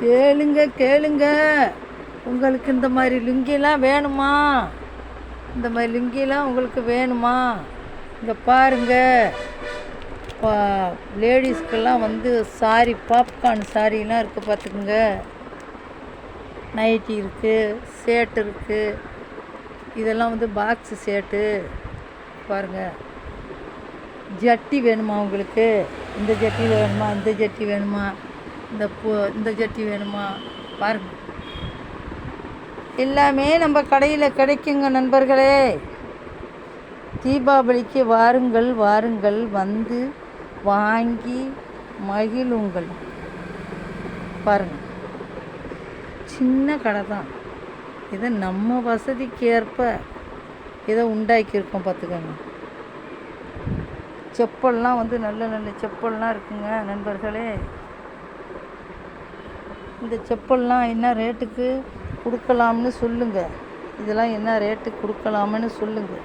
கேளுங்க கேளுங்க. உங்களுக்கு இந்த மாதிரி லுங்கிலாம் வேணுமா? இந்த மாதிரி லுங்கிலாம் உங்களுக்கு வேணுமா? இங்கே பாருங்க. பா லேடிஸ்க்கெல்லாம் வந்து சாரி பாப்கார்ன் சாரிலாம் இருக்குது பார்த்துக்குங்க. நைட்டி இருக்குது சேட்டு இருக்குது இதெல்லாம் வந்து பாக்ஸு சேட்டு. பாருங்கள் ஜட்டி வேணுமா உங்களுக்கு? இந்த ஜட்டியில் வேணுமா? இந்த ஜட்டி வேணுமா? இந்த பூ இந்த ஜட்டி வேணுமா? பாருங்க. எல்லாமே நம்ம கடையில் கிடைக்குங்க நண்பர்களே. தீபாவளிக்கு வாருங்கள் வாருங்கள் வந்து வாங்கி மகிழுங்கள். பாருங்கள் சின்ன கடை தான். இதை நம்ம வசதிக்கு ஏற்ப இதை உண்டாக்கியிருக்கோம் பார்த்துக்கோங்க. செப்பல்லாம் வந்து நல்ல நல்ல செப்பல்லாம் இருக்குங்க நண்பர்களே. இந்த செப்பல்லாம் என்ன ரேட்டுக்கு கொடுக்கலாம்னு சொல்லுங்க. இதெல்லாம் என்ன ரேட்டுக்கு கொடுக்கலாம்னு சொல்லுங்க.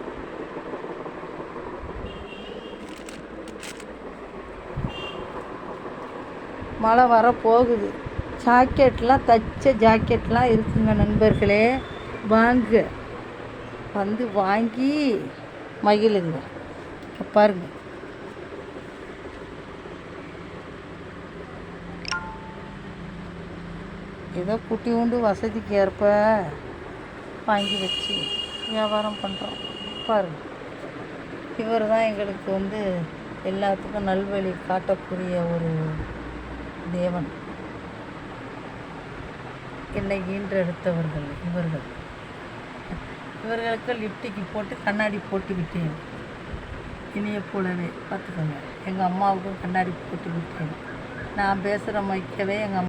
மழை வர போகுது. ஜாக்கெட்லாம் தச்ச ஜாக்கெட்லாம் இருக்குங்க நண்பர்களே. வாங்க. வந்து வாங்கி மகிழுங்க. பாருங்கள் பாருங்க ஏதோ குட்டி உண்டு வசதிக்கு ஏற்ப வாங்கி வச்சு வியாபாரம் பண்ணுறோம் பாருங்க. இவர் தான் எங்களுக்கு வந்து எல்லாத்துக்கும் நல்வழி காட்டக்கூடிய ஒரு தேவன். என்னை ஈன்றெடுத்தவர்கள் இவர்கள். இவர்களுக்கு லிப்டிக்கு போட்டு கண்ணாடி போட்டு விட்டேன். இனிய போலவே பார்த்துக்கோங்க. எங்கள் அம்மாவுக்கும் கண்ணாடி போட்டு விட்டேன். நான் பேசுகிற மைக்கவே எங்கள் அம்மா